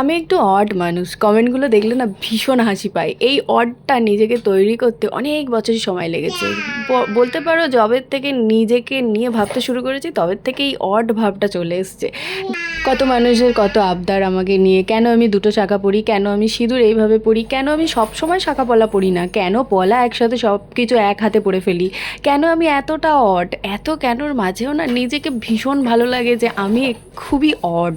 আমি একটু অড মানুষ। কমেন্টগুলো দেখলে না ভীষণ হাসি পায়। এই অডটা নিজেকে তৈরি করতে অনেক বছর সময় লেগেছে। বলতে পারো জবের থেকে নিজেকে নিয়ে ভাবতে শুরু করেছি তবে থেকে এই অড ভাবটা চলে এসছে। কত মানুষের কত আবদার আমাকে নিয়ে, কেন আমি দুটো শাখা পড়ি, কেন আমি সিঁদুর এইভাবে পড়ি, কেন আমি সব সময় শাখা পলা পড়ি না, কেন পলা একসাথে সব কিছু এক হাতে পড়ে ফেলি, কেন আমি এতটা অড এত কেনর মাঝেও না নিজেকে ভীষণ ভালো লাগে যে আমি খুবই অড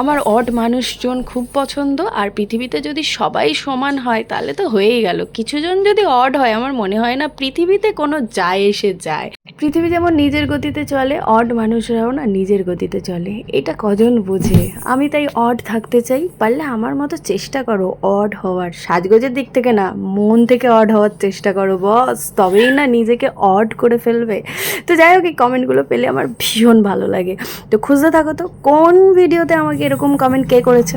আমার অড মানুষজন খুব পছন্দ। আর পৃথিবীতে যদি সবাই সমান হয়, তাহলে তো হয়েই গেল। কিছুজন যদি অড হয়, আমার মনে হয় না পৃথিবীতে কোনো যায় এসে যায়। পৃথিবী যেমন নিজের গতিতে চলে অড মানুষরাও না নিজের গতিতে চলে। এটা কজন বোঝে? আমি তাই অড থাকতে চাই। পারলে আমার মতো চেষ্টা করো অড হওয়ার। সাজগোজের দিক থেকে না, মন থেকে অড হওয়ার চেষ্টা করো বস তবেই না নিজেকে অড করে ফেলবে। তো যাই হোক, এই কমেন্টগুলো পেলে আমার ভীষণ ভালো লাগে। তো খুঁজতে থাকো তো, কোন ভিডিওতে আমাকে এরকম কমেন্ট কে করেছে?